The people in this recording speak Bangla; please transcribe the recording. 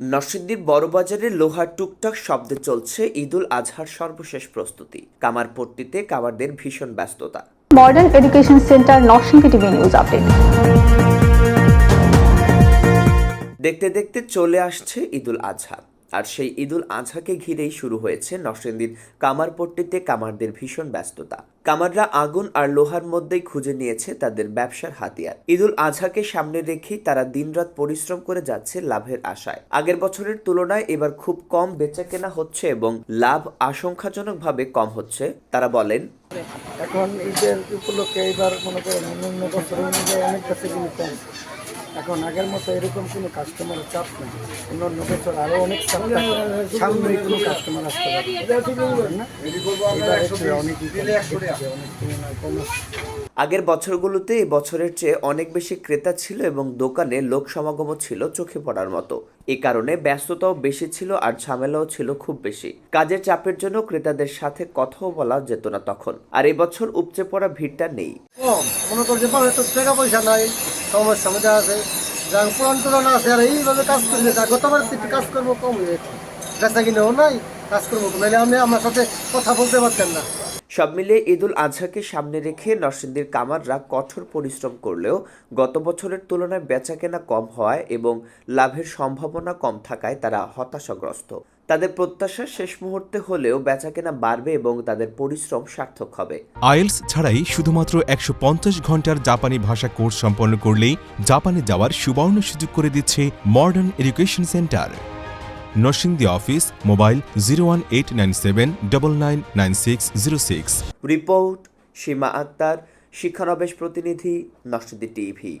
নরসিংদীর বড়বাজারে লোহার টুকটাক শব্দে চলছে ঈদুল আজহার সর্বশেষ প্রস্তুতি। কামার কামারপট্টিতে কামারদের ভীষণ ব্যস্ততা। Modern education centre Narsingdi TV news update. দেখতে দেখতে চলে আসছে ঈদুল আজহা। আর সেই ঈদুল আজহাকে ঘিরেই শুরু হয়েছে নরসিংদীর কামারপট্টিতে কামারদের ভীষণ ব্যস্ততা। কামাররা আগুন আর লোহার মধ্যেই খুঁজে নিয়েছে তাদের ব্যবসার হাতিয়ার। ঈদুল আজহাকে সামনে রেখেই তারা দিনরাত পরিশ্রম করে যাচ্ছে লাভের আশায়। আগের বছরের তুলনায় এবার খুব কম বেচাকেনা হচ্ছে এবং লাভ আশঙ্কাজনকভাবে কম হচ্ছে, তারা বলেন। এখন ঈদের উপলক্ষে এবার মনে করেন অন্যান্য বছর অনুযায়ী অনেক কাছে এখন আগের মতো এরকম কোনো কাস্টমারের চাপ নেই। অন্যান্য বছর আরও অনেক চাপ সামনে কোনো কাস্টমার আসতে পারে না। আগের বছরগুলোতে এই বছরের চেয়ে অনেক বেশি ক্রেতা ছিল এবং দোকানে লোক সমাগমও ছিল চোখে পড়ার মতো। এ কারণে ব্যস্ততাও বেশি ছিল আর ঝামেলাও ছিল খুব বেশি। কাজের চাপের জন্য ক্রেতাদের সাথে কথাও বলা যেত না তখন। আর এবছর উপচে পড়া ভিড়টা নেই। মনে করছে টাকা পয়সা নাই। সমস্যা মধ্যে আছে। যার পুরান তুলনা আছে, আর এইভাবে কাজ করলে যা গতবার থেকে কাজ করব, কম হয়েছে বেচা কিনেও নাই, কাজ করব কম। নাহলে আপনি আমার সাথে কথা বলতে পারতেন না। সব মিলিয়ে ঈদুল আজহাকে সামনে রেখে নরসিংদীর কামাররা কঠোর পরিশ্রম করলেও গত বছরের তুলনায় বেচাকেনা কম হওয়ায় এবং লাভের সম্ভাবনা কম থাকায় তারা হতাশাগ্রস্ত। তাদের প্রত্যাশা শেষ মুহূর্তে হলেও বেচাকেনা বাড়বে এবং তাদের পরিশ্রম সার্থক হবে। আইএলস ছাড়াই শুধুমাত্র একশো পঞ্চাশ ঘণ্টার জাপানি ভাষা কোর্স সম্পন্ন করলেই জাপানে যাওয়ার সুবর্ণ সুযোগ করে দিচ্ছে modern education centre. Narsingdi office mobile zero one eight nine seven double nine nine six zero six. Report Sima Akter শিক্ষানবেশ প্রতিনিধি নরসিংদী টিভি।